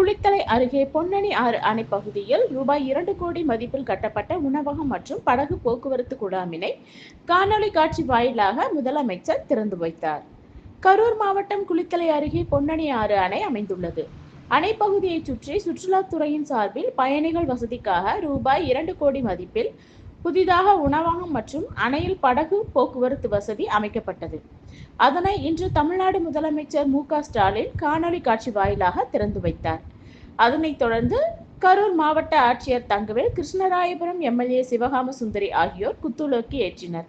குளித்தலை அருகே பொன்னணி ஆறு அணை பகுதியில் ரூபாய் இரண்டு கோடி மதிப்பில் கட்டப்பட்ட உணவகம் மற்றும் படகு போக்குவரத்து குழாமினை காணொலி காட்சி வாயிலாக முதலமைச்சர் திறந்து வைத்தார். கரூர் மாவட்டம் குளித்தலை அருகே பொன்னணி ஆறு அணை அமைந்துள்ளது. அணை பகுதியைச் சுற்றி சுற்றுலாத்துறையின் சார்பில் பயணிகள் வசதிக்காக ரூபாய் இரண்டு கோடி மதிப்பில் புதிதாக உணவகம் மற்றும் அணையில் படகு போக்குவரத்து வசதி அமைக்கப்பட்டது. அதனை இன்று தமிழ்நாடு முதலமைச்சர் மு க ஸ்டாலின் காணொலி காட்சி வாயிலாக திறந்து வைத்தார். அதனைத் தொடர்ந்து கரூர் மாவட்ட ஆட்சியர் தங்கவேல் கிருஷ்ணராயபுரம் எம்எல்ஏ சிவகாம சுந்தரி ஆகியோர் குத்துலோக்கி ஏற்றினர்.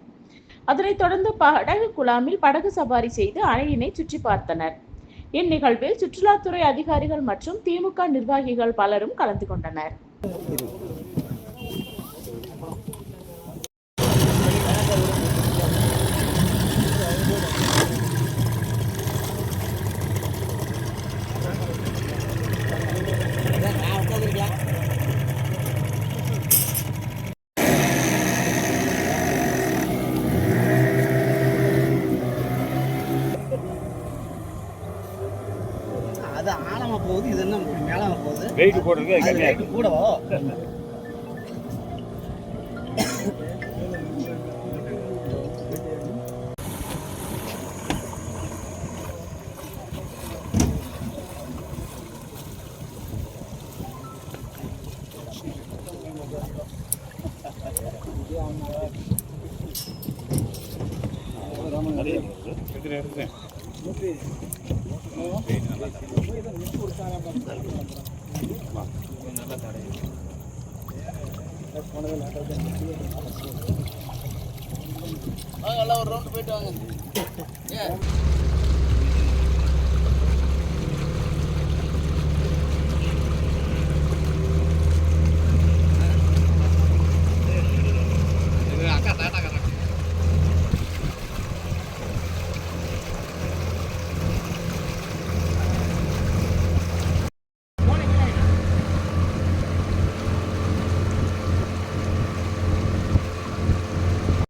அதனைத் தொடர்ந்து படகு குழாமில் படகு சவாரி செய்து அணையினை சுற்றி பார்த்தனர். இந்நிகழ்வில் சுற்றுலாத்துறை அதிகாரிகள் மற்றும் திமுக நிர்வாகிகள் பலரும் கலந்து கொண்டனர். அது ஆழமா போகுது இது என்ன மேலாம போகுது? வெயிட் போடுறது அது rate கூடவோ? எத்தனை இருக்கு நல்லா ஒரு ரவுண்டு போயிட்டு வாங்க. ஏன்?